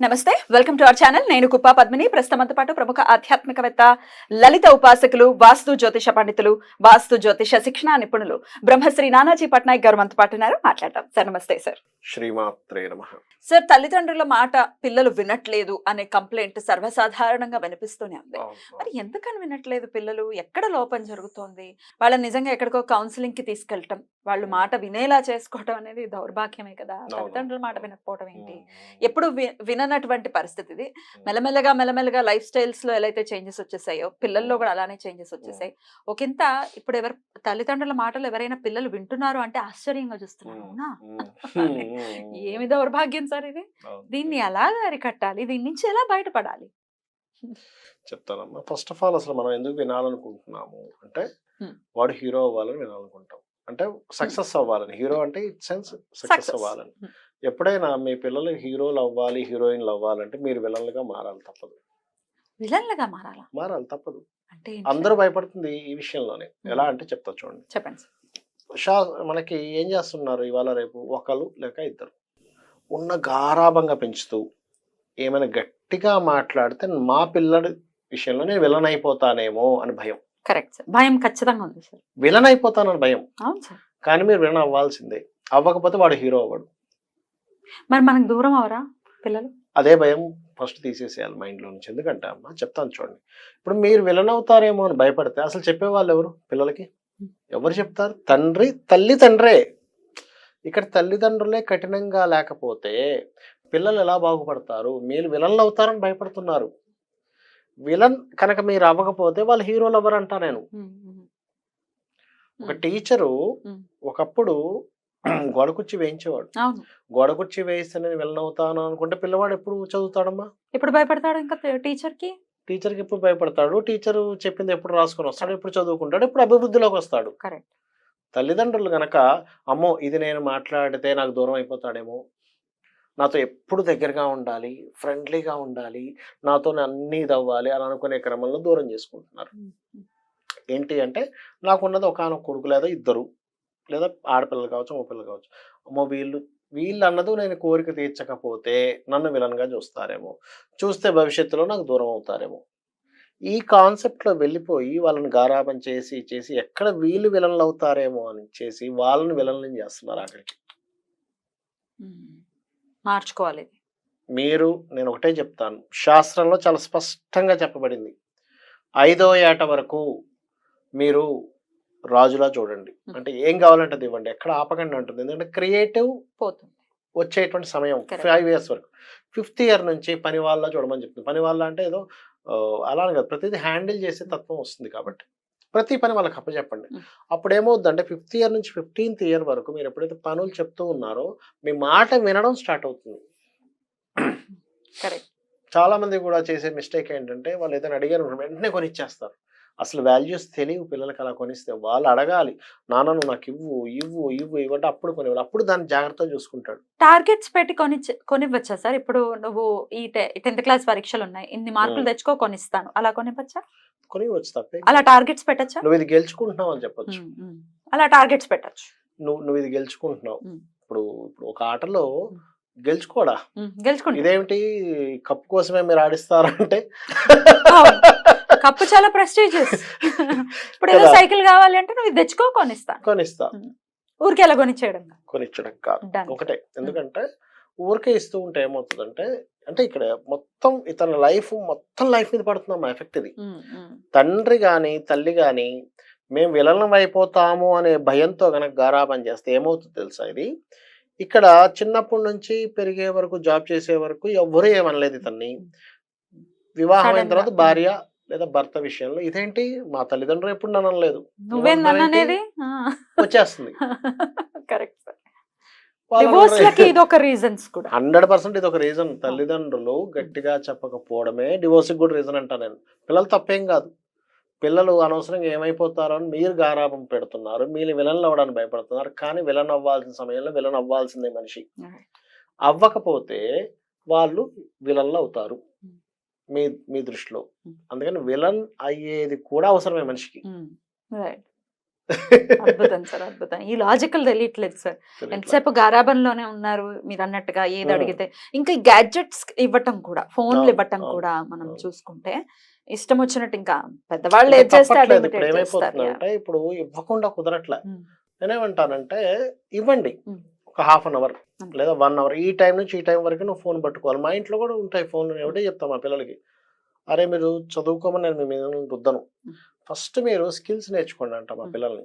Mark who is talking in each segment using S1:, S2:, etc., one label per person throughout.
S1: నమస్తే welcome to our channel. నేను కుప్పా పద్మిని. ప్రస్తుతంతో పాటు ప్రముఖ ఆధ్యాత్మికవేత్త లలిత ఉపాసకులు వాస్తు జ్యోతిష పండితులు వాస్తు జ్యోతిష శిక్షణ నిపుణులు బ్రహ్మశ్రీ నానాజీ పట్నాయక్ గారు మనతో పాటు ఉన్నారు. మాట్లాడదాం. సార్ నమస్తే సార్.
S2: శ్రీమాత్రే నమ.
S1: సార్ తల్లిదండ్రుల మాట పిల్లలు వినట్లేదు అనే కంప్లైంట్ సర్వసాధారణంగా వినిపిస్తూనే ఉంది. మరి ఎందుకని వినట్లేదు పిల్లలు? ఎక్కడ లోపం జరుగుతోంది? వాళ్ళని నిజంగా ఎక్కడికో కౌన్సిలింగ్కి తీసుకెళ్ళటం వాళ్ళు మాట వినేలా చేసుకోవటం అనేది దౌర్భాగ్యమే కదా. తల్లిదండ్రుల మాట వినకపోవడం ఏంటి? ఎప్పుడు వి- విననటువంటి పరిస్థితి ఇది మెల్లమెల్లగా మెల్లమెల్లగా లైఫ్ స్టైల్స్లో ఎలా అయితే చేంజెస్ వచ్చేసాయో పిల్లల్లో కూడా అలానే చేంజెస్ వచ్చేసాయి. ఒకంత ఇప్పుడు ఎవరు తల్లిదండ్రుల మాటలు ఎవరైనా పిల్లలు వింటున్నారు అంటే ఆశ్చర్యంగా చూస్తున్నారు. అవునా? ఏమి దౌర్భాగ్యం సార్ ఇది? దీన్ని ఎలా అరికట్టాలి దీని నుంచి ఎలా బయటపడాలి?
S2: చెప్తానమ్మా. ఫస్ట్ ఆఫ్ ఆల్ అసలు మనం ఎందుకు వినాలనుకుంటున్నాము అంటే. వాడు హీరో అవ్వాలని వినాలనుకుంటాం. అంటే సక్సెస్ అవ్వాలని. హీరో అంటే ఇట్ సెన్స్ సక్సెస్. అవ్వాలని. ఎప్పుడైనా మీ పిల్లలు హీరోలు అవ్వాలి హీరోయిన్లు అవ్వాలంటే మీరు విలన్లుగా మారాలి తప్పదు.
S1: విలన్లుగా మారాలా?
S2: మారాలి తప్పదు.
S1: అంటే
S2: అందరూ? భయపడుతుంది ఈ విషయంలోనే. ఎలా అంటే చెప్తా చూడండి.
S1: చెప్పండి.
S2: షా మనకి ఏం చేస్తున్నారు ఇవాళ రేపు? ఒకరు లేక ఇద్దరు. ఉన్న గారాభంగా పెంచుతూ ఏమైనా గట్టిగా మాట్లాడితే మా పిల్లడి విషయంలో నేను విలన్ అయిపోతానేమో అని భయం.
S1: Correct sir. భయం ఖచ్చితంగా ఉంది సార్.
S2: విలన్ అయిపోతానని భయం.
S1: అవును సార్.
S2: కానీ మీరు విలన్ అవ్వాల్సిందే. అవ్వకపోతే వాడు హీరో అవ్వడు.
S1: మరి మనకు దూరం అవరా పిల్లలు?
S2: అదే భయం ఫస్ట్ తీసేసేయాలి మైండ్లో నుంచి. ఎందుకంటే అమ్మ చెప్తాను చూడండి. ఇప్పుడు మీరు విలన్ అవుతారేమో అని భయపడితే అసలు చెప్పేవాళ్ళు ఎవరు పిల్లలకి? ఎవరు చెప్తారు? తండ్రి తల్లి తండ్రే ఇక్కడ తల్లిదండ్రులే కఠినంగా లేకపోతే పిల్లలు ఎలా బాగుపడతారు? మీరు విలన్లు అవుతారని భయపడుతున్నారు. విలన్ కనుక మీరు అవ్వకపోతే వాళ్ళు హీరోలు ఎవరు అంటా నేను. ఒక టీచరు. ఒకప్పుడు గోడకుర్చి వేయించేవాడు. గోడకుర్చి వేయిస్తే నేను విలన్ అవుతాను అనుకుంటే పిల్లవాడు ఎప్పుడు చదువుతాడమ్మా?
S1: ఇప్పుడు భయపడతాడు ఇంకా టీచర్కి
S2: టీచర్కి ఎప్పుడు భయపడతాడు? టీచర్ చెప్పింది ఎప్పుడు రాసుకొని వస్తాడు? ఎప్పుడు చదువుకుంటాడు? ఎప్పుడు అభివృద్ధిలోకి వస్తాడు? తల్లిదండ్రులు గనక అమ్మో ఇది నేను మాట్లాడితే నాకు దూరం అయిపోతాడేమో. నాతో ఎప్పుడు దగ్గరగా ఉండాలి? ఫ్రెండ్లీగా ఉండాలి? నాతో అన్నీ ఇది అవ్వాలి అని అనుకునే క్రమంలో దూరం చేసుకుంటున్నారు. ఏంటి అంటే నాకున్నది ఒకనొక కొడుకు లేదా ఇద్దరు. లేదా ఆడపిల్లలు కావచ్చు మగపిల్లలు కావచ్చు. అమ్మో! వీళ్ళు వీళ్ళు అన్నది నేను కోరిక తీర్చకపోతే నన్ను విలన్గా చూస్తారేమో. చూస్తే భవిష్యత్తులో నాకు దూరం అవుతారేమో. ఈ కాన్సెప్ట్లో వెళ్ళిపోయి వాళ్ళని గారాబం చేసి చేసి ఎక్కడ వీళ్ళు విలన్లు అవుతారేమో అని చేసి వాళ్ళని విలన్లను చేస్తున్నారు అక్కడికి
S1: మార్చుకోవాలి.
S2: మీరు నేను ఒకటే చెప్తాను. శాస్త్రంలో చాలా స్పష్టంగా చెప్పబడింది. ఐదో ఏట వరకు మీరు రాజులా చూడండి. అంటే ఏం కావాలంటే ఇవ్వండి. ఎక్కడ ఆపకండి ఉంటుంది ఎందుకంటే క్రియేటివ్
S1: పోతుంది.
S2: వచ్చేటువంటి సమయం. ఫైవ్ ఇయర్స్ వరకు. ఫిఫ్త్ ఇయర్ నుంచి పని వాళ్ళ చూడమని చెప్తుంది. పని వాళ్ళ అంటే ఏదో అలానే కాదు. ప్రతిదీ హ్యాండిల్ చేసే తత్వం వస్తుంది కాబట్టి ప్రతి పని వాళ్ళకి అప్పచెప్పండి. అప్పుడు ఏమవుతుందంటే ఫిఫ్త్ ఇయర్ నుంచి ఫిఫ్టీన్త్ ఇయర్ వరకు మీరు ఎప్పుడైతే పనులు చెప్తూ ఉన్నారో మీ మాట వినడం స్టార్ట్ అవుతుంది. చాలా మంది కూడా చేసే మిస్టేక్ ఏంటంటే వాళ్ళు ఏదైనా అడిగారు వెంటనే కొనిచ్చేస్తారు. అసలు వాల్యూస్ తెలియవు పిల్లలకి అలా కొనిస్తే. వాళ్ళు అడగాలి నాన్న నువ్వు నాకు ఇవ్వు ఇవ్వు ఇవ్వు ఇవ్వంటే అప్పుడు కొనివ్వాలి అప్పుడు దాన్ని జాగ్రత్తగా చూసుకుంటాడు.
S1: టార్గెట్స్ పెట్టి కొని కొనివ్వచ్చా సార్? ఇప్పుడు నువ్వు ఈ టెన్త్ క్లాస్ పరీక్షలు ఉన్నాయి ఇన్ని మార్కులు. తెచ్చుకో కొనిస్తాను. అలా కొనివ్వచ్చా?
S2: కొనివచ్చు తప్పే.
S1: అలా టార్గెట్స్ పెట్టచ్చా?
S2: నువ్వు ఇది గెలుచుకుంటున్నావు అని చెప్పొచ్చు.
S1: అలా టార్గెట్స్ పెట్టచ్చు.
S2: నువ్వు నువ్వు ఇది గెలుచుకుంటున్నావు. ఇప్పుడు ఇప్పుడు ఒక ఆటలో. గెలుచుకోడా?
S1: గెలుచుకుంటా.
S2: ఇదేమిటి? కప్పు కోసమే మీరు ఆడిస్తారంటే.
S1: కప్పు చాలా ప్రెస్టీజియస్ ఇప్పుడు ఏదో. సైకిల్ కావాలి అంటే నువ్వు తెచ్చుకో కొనిస్తాను
S2: కొనిస్తా.
S1: ఊరికి ఎలా కొనిచ్చేయడం.
S2: కొనిచ్చడం కాదు. ఒకటే. ఎందుకంటే ఊరికే ఇస్తూ ఉంటే ఏమవుతుందంటే అంటే ఇక్కడ మొత్తం ఇతని లైఫ్ మొత్తం లైఫ్ మీద పడుతుందమ్మా ఎఫెక్ట్ ఇది. తండ్రి కానీ తల్లి కానీ మేము విలనం అయిపోతాము అనే భయంతో గనక గారాబం చేస్తే ఏమవుతుంది తెలుసా ఇది? ఇక్కడ చిన్నప్పటి నుంచి పెరిగే వరకు జాబ్ చేసే వరకు ఎవ్వరూ ఏమనలేదు ఇతన్ని. వివాహం అయిన తర్వాత. భార్య లేదా భర్త విషయంలో ఇదేంటి? మా తల్లిదండ్రులు ఎప్పుడు నన్ను అనలేదు.
S1: నువ్వేం నన్ను అనేది?
S2: వచ్చేస్తుంది.
S1: కరెక్ట్
S2: హండ్రెడ్ పర్సెంట్ ఇది ఒక రీజన్ తల్లిదండ్రులు గట్టిగా చెప్పకపోవడమే డివోర్స్ కూడా రీజన్ అంటా నేను. పిల్లలు తప్పేం కాదు. పిల్లలు అనవసరంగా ఏమైపోతారో అని మీరు గారాపం పెడుతున్నారు. మీరు విలన్లు అవ్వడానికి భయపడుతున్నారు. కానీ విలన్ అవ్వాల్సిన సమయంలో విలన్ అవ్వాల్సిందే మనిషి. అవ్వకపోతే వాళ్ళు విలన్లు అవుతారు. మీ మీ దృష్టిలో. అందుకని విలన్ అయ్యేది కూడా అవసరమే మనిషికి
S1: రైట్ అద్భుతం సార్ అద్భుతం ఈ లాజికల్ తెలియట్లేదు సార్ ఎంతసేపు గారాబంలోనే ఉన్నారు మీరు అన్నట్టుగా ఏది. అడిగితే ఇంకా గ్యాడ్జెట్స్ ఇవ్వటం కూడా ఫోన్లు ఇవ్వటం కూడా మనం. చూసుకుంటే ఇష్టం వచ్చినట్టు ఇంకా పెద్దవాళ్ళు imitate చేస్తారు.
S2: ఇప్పుడు ఇవ్వకుండా కుదరట్లే. నేనేమంటానంటే ఇవ్వండి. ఒక హాఫ్ అన్ అవర్. లేదా వన్ అవర్ ఈ టైం నుంచి ఈ టైం వరకు నువ్వు ఫోన్ పట్టుకోవాలి. మా ఇంట్లో కూడా ఉంటాయి ఫోన్ ఒకటే చెప్తాను మా పిల్లలకి. అరే మీరు చదువుకోమని నేను మీ మీద రుద్దను. ఫస్ట్ మీరు స్కిల్స్ నేర్చుకోండి అంట మా. పిల్లల్ని.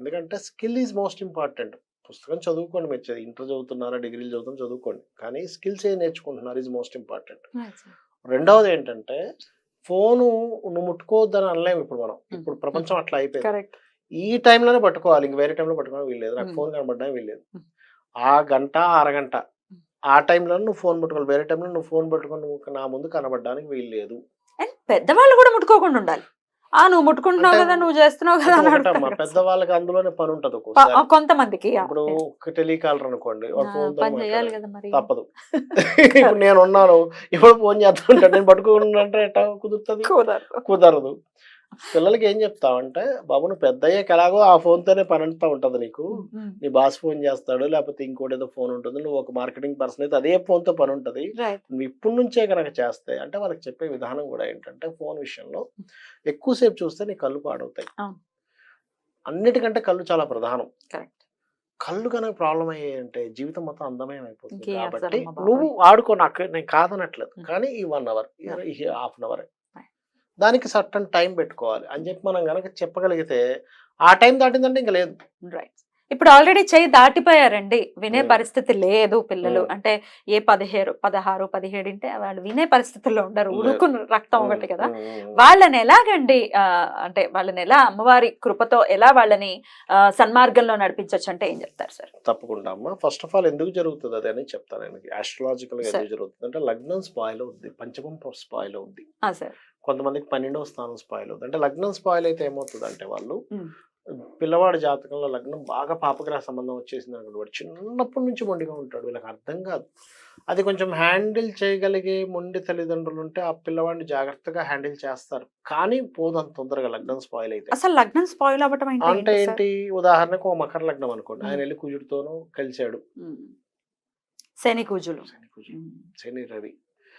S2: ఎందుకంటే స్కిల్ ఈజ్ మోస్ట్ ఇంపార్టెంట్ పుస్తకం చదువుకోండి మీరు ఇంటర్ చదువుతున్నారా డిగ్రీలు చదువుతున్నా చదువుకోండి. కానీ స్కిల్స్ ఏ నేర్చుకుంటున్నారు ఈజ్ మోస్ట్ ఇంపార్టెంట్. రెండవది ఏంటంటే ఫోను నువ్వు ముట్టుకోవద్దని అనలేము ఇప్పుడు మనం. ఇప్పుడు ప్రపంచం అట్లా అయిపోయింది. ఈ టైంలోనే పట్టుకోవాలి. ఇంక వేరే టైంలో పట్టుకోవడం వీల్లేదు. నాకు. ఫోన్ కనబడడం వీల్లేదు. ఆ గంట అరగంట. ఆ టైంలో నువ్వు ఫోన్ పట్టుకోవాలి వేరే టైంలో నువ్వు ఫోన్ పట్టుకొని నువ్వు నా ముందు కనబడడానికి వీల్లేదు
S1: అండ్ పెద్దవాళ్ళు కూడా ముట్టుకోకుండా ఉండాలి. ఆ నువ్వు ముట్టుకుంటున్నావు కదా నువ్వు చేస్తున్నావు కదా అని
S2: పెద్దవాళ్ళకి అందులోనే పని ఉంటది
S1: కొంతమందికి
S2: ఇప్పుడు టెలికాలర్ అనుకోండి తప్పదు. ఇప్పుడు నేను ఉన్నాను ఇప్పుడు ఫోన్ చేస్తుంటా నేను పట్టుకుంటే కుదురుతుంది?
S1: కుదరదు.
S2: పిల్లలకి ఏం చెప్తావంటే బాబు నువ్వు పెద్ద అయ్యాక ఎలాగో ఆ phone తోనే పని అంతా ఉంటది నీకు నీ బాస్ ఫోన్ చేస్తాడు లేకపోతే ఇంకోటి ఏదో ఫోన్ ఉంటుంది నువ్వు ఒక మార్కెటింగ్ పర్సన్ అయితే అదే phone తో పని ఉంటుంది నువ్వు ఇప్పటి నుంచే కనుక చేస్తే అంటే వాళ్ళకి చెప్పే విధానం కూడా ఏంటంటే ఫోన్ విషయంలో ఎక్కువసేపు చూస్తే నీ కళ్ళు పాడవుతాయి. అన్నిటికంటే కళ్ళు చాలా ప్రధానం కళ్ళు కనుక ప్రాబ్లం అయ్యాయంటే జీవితం మొత్తం అందమయం అయిపోతుంది కాబట్టి నువ్వు. ఆడుకో నాకు నేను కాదనట్లేదు. కానీ ఈ వన్ అవర్. ఈ హాఫ్ అన్ అవర్. దానికి సర్టన్ టైం పెట్టుకోవాలి అని చెప్పి మనం కనుక చెప్పగలిగితే ఆ టైం దాటిందంటే ఇంకా లేదు.
S1: రైట్ ఇప్పుడు ఆల్రెడీ చేయి దాటిపోయారండి. వినే. పరిస్థితి లేదు పిల్లలు. అంటే ఏ పదిహేడు పదహారు పదిహేడు అంటే వాళ్ళు వినే పరిస్థితుల్లో ఉండరు.
S2: లేదు.
S1: ఉడుకుని రక్తం ఒకటి కదా. వాళ్ళని ఎలాగండి అంటే వాళ్ళని ఎలా అమ్మవారి కృపతో ఎలా వాళ్ళని సన్మార్గంలో నడిపించవచ్చు అంటే ఏం చెప్తారు సార్?
S2: తప్పకుండా అమ్మా. ఫస్ట్ ఆఫ్ ఆల్ ఎందుకు జరుగుతుంది అది అని చెప్తాను.
S1: ఆస్ట్రాలజికల్గా.
S2: ఎందుకు జరుగుతుంది అంటే లగ్నం స్పాయిల్ అవుద్ది. పంచమం స్పాయిల్
S1: ఆ, సార్.
S2: కొంతమందికి పన్నెండవ స్థానం స్పాయిల్ అవుతుంది అంటే లగ్నం స్పాయిల్ అయితే ఏమవుతుంది అంటే వాళ్ళు. పిల్లవాడి జాతకంలో లగ్నం బాగా పాపగ్రహ సంబంధం వచ్చేసింది అనుకోండి వాడు చిన్నప్పటి నుంచి మొండిగా ఉంటాడు. వీళ్ళకి అర్థం కాదు. అది కొంచెం హ్యాండిల్ చేయగలిగే మొండి తల్లిదండ్రులు ఉంటే ఆ పిల్లవాడిని జాగ్రత్తగా హ్యాండిల్ చేస్తారు. కానీ పోదంత తొందరగా లగ్నం స్పాయిల్ అయితే.
S1: అసలు లగ్నం స్పాయిల్ అవ్వటం అంటే ఏంటి
S2: ఉదాహరణకు ఓ మకర లగ్నం అనుకోండి. ఆయన. వెళ్ళి కుజుడితోనూ కలిశాడు.
S1: శని కూజులు.
S2: శని
S1: ఉమ్.
S2: శని రవి.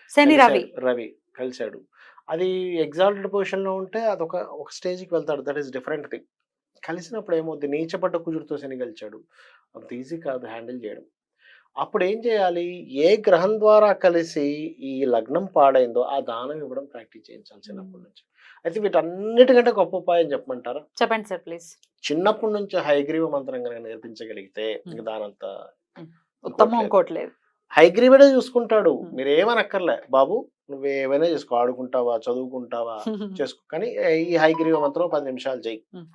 S1: శని రవి.
S2: రవి కలిశాడు. అది ఎగ్జాల్టెడ్ పొజిషన్లో ఉంటే అదొక ఒక స్టేజ్కి వెళ్తాడు. దట్ ఈస్ డిఫరెంట్ థింగ్ కలిసినప్పుడు ఏమవుద్ది నీచపడ్డ కుజుడితో శని కలిచాడు అంత ఈజీ కాదు హ్యాండిల్ చేయడం. అప్పుడు ఏం చేయాలి? ఏ గ్రహం ద్వారా కలిసి ఈ లగ్నం పాడైందో ఆ దానం ఇవ్వడం ప్రాక్టీస్ చేయించాలి చిన్నప్పటి నుంచి. అయితే వీటన్నిటికంటే గొప్ప ఉపాయం చెప్పమంటారా?
S1: చెప్పండి సార్ ప్లీజ్.
S2: చిన్నప్పటి నుంచి హైగ్రీవ మంత్రం కనుక నేర్పించగలిగితే ఇంక దానంత
S1: ఉత్తమం ఇంకోట్లేదు
S2: హైగ్రీవుడే చూసుకుంటాడు. మీరు ఏమనక్కర్లే బాబు నువ్వు ఏమైనా చేసుకో ఆడుకుంటావా చదువుకుంటావా చేసుకో. కానీ ఈ హైగ్రీవ మంత్రం పది నిమిషాలు
S1: Hmm.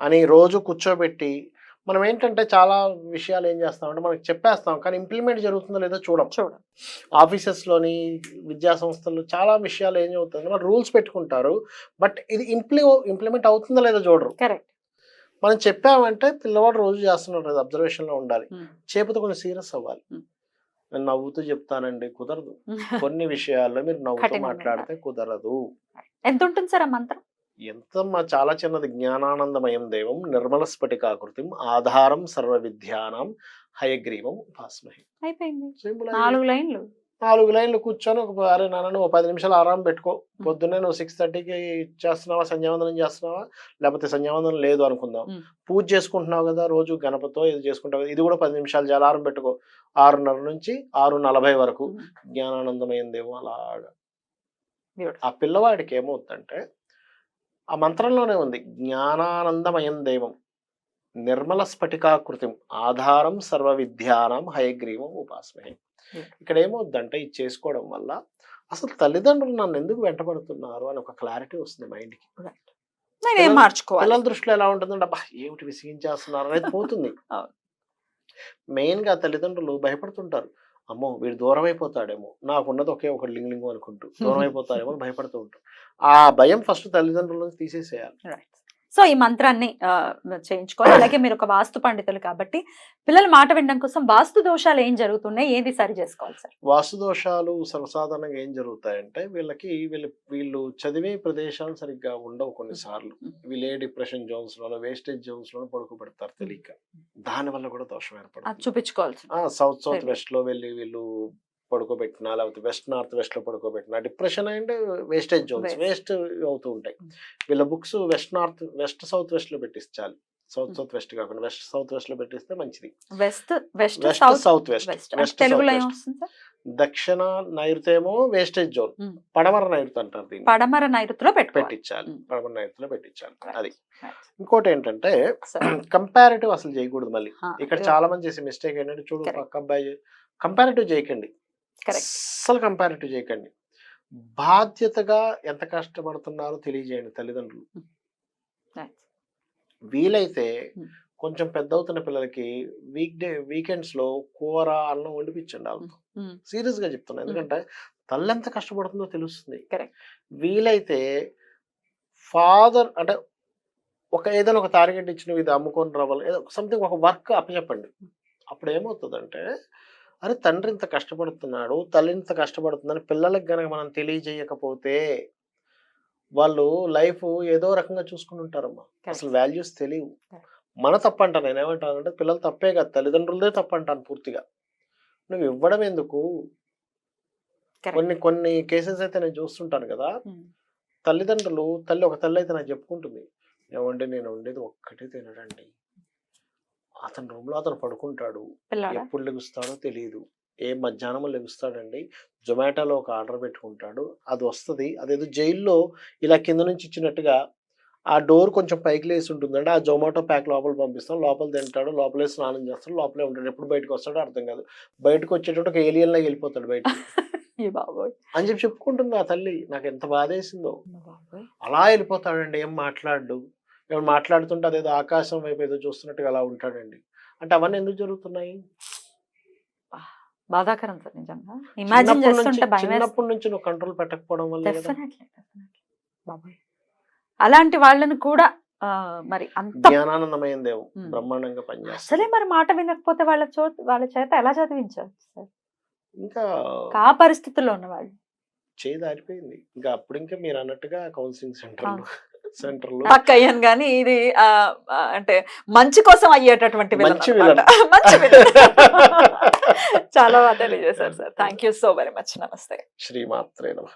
S2: అని రోజు కూర్చోబెట్టి మనం ఏంటంటే చాలా విషయాలు ఏం చేస్తామంటే మనకి చెప్పేస్తాం కానీ ఇంప్లిమెంట్ జరుగుతుందో లేదో చూడం.
S1: చూడ.
S2: ఆఫీసెస్లోని విద్యా సంస్థలు చాలా విషయాలు ఏం అవుతుంది వాళ్ళు రూల్స్ పెట్టుకుంటారు బట్ ఇది ఇంప్లి ఇంప్లిమెంట్ అవుతుందో లేదో చూడరు.
S1: కరెక్ట్.
S2: మనం చెప్పామంటే పిల్లవాడు రోజు చేస్తున్నాడు అది అబ్జర్వేషన్లో ఉండాలి చేపతో కొంచెం సీరియస్ అవ్వాలి. నేను నవ్వుతూ చెప్తానండి కుదరదు. కొన్ని విషయాల్లో మీరు నవ్వుతూ మాట్లాడితే కుదరదు.
S1: ఎంత ఉంటుంది సార్ ఆ మంత్రం?
S2: ఎంత మా చాలా చిన్నది. జ్ఞానానందమయం దేవం నిర్మల స్ఫటికాకృతిం ఆధారం సర్వ విద్యానం హయగ్రీవం ఉపాస్మహి
S1: అయిపోయింది. నాలుగు లైన్లు.
S2: నాలుగు లైన్లు కూర్చొని ఒక అరే నాన్న నువ్వు పది నిమిషాలు ఆరాం పెట్టుకో. పొద్దున్నే నువ్వు సిక్స్ థర్టీకి చేస్తున్నావా సంధ్యావందనం చేస్తున్నావా? లేకపోతే సంధ్యావందనం లేదు అనుకుందాం. పూజ చేసుకుంటున్నావు కదా రోజు గణపతో ఇది చేసుకుంటావు కదా ఇది కూడా పది నిమిషాలు చాలా ఆరం పెట్టుకో. ఆరున్నర నుంచి ఆరు నలభై వరకు జ్ఞానానందమైందేమో అలాగా. ఆ పిల్లవాడికి ఏమవుతుందంటే ఆ మంత్రంలోనే ఉంది జ్ఞానానందమయం దేవం నిర్మల స్ఫటికాకృతిం ఆధారం సర్వ విద్యానం హయగ్రీవం ఉపాస్మహే.
S1: Hmm.
S2: ఇక్కడ ఏమవుద్దంటే ఇది చేసుకోవడం వల్ల అసలు తల్లిదండ్రులు నన్ను ఎందుకు వెంటబడుతున్నారు అని ఒక క్లారిటీ వస్తుంది మైండ్కి.
S1: నేను ఏం
S2: పిల్లలు-
S1: మార్చుకోవాలి?
S2: పిల్లల దృష్టిలో ఎలా ఉంటుందంటే అబ్బా ఏమిటి విసిగించేస్తున్నారు అనేది పోతుంది.
S1: అవును.
S2: మెయిన్గా తల్లిదండ్రులు భయపడుతుంటారు. అమ్మో వీడు దూరం అయిపోతాడేమో నాకున్నది ఒకే ఒక లింగ్ లింగు అనుకుంటూ దూరం అయిపోతాడేమో భయపడుతూ ఉంటారు. ఆ భయం ఫస్ట్ తల్లిదండ్రుల నుంచి తీసేసేయాలి.
S1: సో ఈ మంత్రాన్ని చేయించుకోవాలి. అలాగే మీరు ఒక వాస్తు పండితులు కాబట్టి పిల్లల మాట వినడం కోసం వాస్తు దోషాలు ఏం జరుగుతున్నాయి? ఏది సరి చేసుకోవాలి సార్?
S2: వాస్తు దోషాలు సర్వసాధారణంగా ఏం జరుగుతాయంటే వీళ్ళకి వీళ్ళు వీళ్ళు చదివే ప్రదేశాలు సరిగ్గా ఉండవు కొన్నిసార్లు. వీళ్ళు ఏ డిప్రెషన్ జోన్స్ లోనో వేస్టేజ్ జోన్స్ లోనో పడుకోబెడతారు తెలియక. దాని వల్ల కూడా దోషం ఏర్పడుతుంది.
S1: చూపించుకోవాల్సి
S2: సౌత్ సౌత్. వెస్ట్లో వెళ్ళి వీళ్ళు పడుకోబెట్టినా లేకపోతే వెస్ట్ నార్త్ వెస్ట్లో పడుకోబెట్టినా depression and wastage zones. Waste అవుతూ ఉంటాయి
S1: Mm.
S2: వీళ్ళ books west north west south వెస్ట్లో పెట్టించాలి సౌత్
S1: Mm.
S2: సౌత్ వెస్ట్ కాకుండా వెస్ట్ సౌత్ వెస్ట్లో పెట్టిస్తే మంచిది
S1: west west south
S2: west
S1: west
S2: దక్షిణ నైరుతేమో వేస్టేజ్ జోన్
S1: Mm.
S2: పడమర నైరుతి అంటారు దీన్ని
S1: పడమర నైరుతిలో
S2: పెట్టించాలి. పడమర నైరుతిలో పెట్టించాలి. అది. ఇంకోటి ఏంటంటే. కంపారిటివ్ అసలు చేయకూడదు మళ్ళీ ఇక్కడ చాలా మంది చేసే మిస్టేక్ ఏంటంటే చూడు. పక్క అబ్బాయి కంపారిటివ్ చేయకండి. అస్సలు కంపారిటివ్ చేయకండి. బాధ్యతగా ఎంత కష్టపడుతున్నారో తెలియజేయండి తల్లిదండ్రులు. వీలైతే. కొంచెం పెద్ద అవుతున్న పిల్లలకి వీక్ డే వీకెండ్స్లో కూర అన్నం వండిపించండి వాళ్ళతో. సీరియస్గా చెప్తున్నా. ఎందుకంటే తల్లి ఎంత కష్టపడుతుందో తెలుస్తుంది. వీలైతే ఫాదర్ అంటే ఒక ఏదైనా ఒక టార్గెట్ ఇచ్చిన ఇది అమ్ముకొని రావాలి. ఏదో సంథింగ్ ఒక వర్క్ అప్పచెప్పండి. అప్పుడు ఏమవుతుందంటే అరే తండ్రి ఇంత కష్టపడుతున్నాడు తల్లి ఇంత కష్టపడుతుందని పిల్లలకి గనక మనం తెలియజేయకపోతే వాళ్ళు లైఫ్ ఏదో రకంగా చూసుకుని ఉంటారమ్మా అసలు వాల్యూస్ తెలియవు. మన తప్పు అంటాను నేను ఏమంటానంటే పిల్లలు తప్పే కాదు తల్లిదండ్రులదే తప్పు అంటాను పూర్తిగా. నువ్వు ఇవ్వడం ఎందుకు. కొన్ని కొన్ని కేసెస్ అయితే నేను చూస్తుంటాను కదా.
S1: ఉమ్,
S2: తల్లిదండ్రులు తల్లి ఒక తల్లి అయితే నాకు చెప్పుకుంటుంది. ఏమంటే నేను ఉండేది ఒక్కటే తినడండి. అతని రూమ్లో అతను పడుకుంటాడు. ఎప్పుడు లెగుస్తాడో తెలియదు ఏ మధ్యాహ్నం లెగుస్తాడండి. జొమాటోలో ఒక ఆర్డర్ పెట్టుకుంటాడు. అది వస్తుంది. అదేదో జైల్లో ఇలా కింద నుంచి ఇచ్చినట్టుగా ఆ డోర్ కొంచెం పైకి లేసి ఉంటుందండి. ఆ జొమాటో ప్యాక్ లోపల పంపిస్తాం. లోపల తింటాడు. లోపలే స్నానం చేస్తాడు. లోపలే ఉంటాడు. ఎప్పుడు బయటకు వస్తాడో అర్థం కాదు. బయటకు వచ్చేటప్పుడు ఒక ఏలియన్ లాగా వెళ్ళిపోతాడు బయట అని చెప్పి చెప్పుకుంటుంది ఆ తల్లి. నాకు ఎంత బాధేసిందో.
S1: బాబోయ్!
S2: అలా వెళ్ళిపోతాడండి. ఏం మాట్లాడు ఏమైనా మాట్లాడుతుంటే అదేదో ఆకాశం వైపు ఏదో చూస్తున్నట్టుగా అలా ఉంటాడండి. అంటే అవన్నీ ఎందుకు జరుగుతున్నాయి?
S1: బాధాకరం సార్ నిజంగా. ఇమాజిన్
S2: చిన్నప్పటి నుంచి-
S1: చేస్తుంటే భయం
S2: చిన్నప్పటి నుంచి నువ్వు కంట్రోల్ పెట్టకపోవడం వల్ల
S1: అలాంటి వాళ్ళని కూడా మరి అంత
S2: జ్ఞానానందమైన దేవం
S1: ఉమ్.
S2: బ్రహ్మాండంగా పనిచేస్తుంది
S1: అసలే మరి మాట వినకపోతే వాళ్ళ చో వాళ్ళ చేత ఎలా చదివించారు సార్?
S2: ఇంకా
S1: ఆ పరిస్థితుల్లో ఉన్న వాళ్ళు
S2: చేయి దారిపోయింది. ఇంకా అప్పుడు ఇంకా మీరు అన్నట్టుగా కౌన్సిలింగ్ సెంటర్లు సెంటర్లు.
S1: పక్క అయ్యాను కానీ ఇది అంటే మంచి కోసం అయ్యేటటువంటి
S2: మంచి.
S1: చాలా బాగా తెలియజేశారు sir. Thank you so very much నమస్తే.
S2: శ్రీమాత్రే నమః.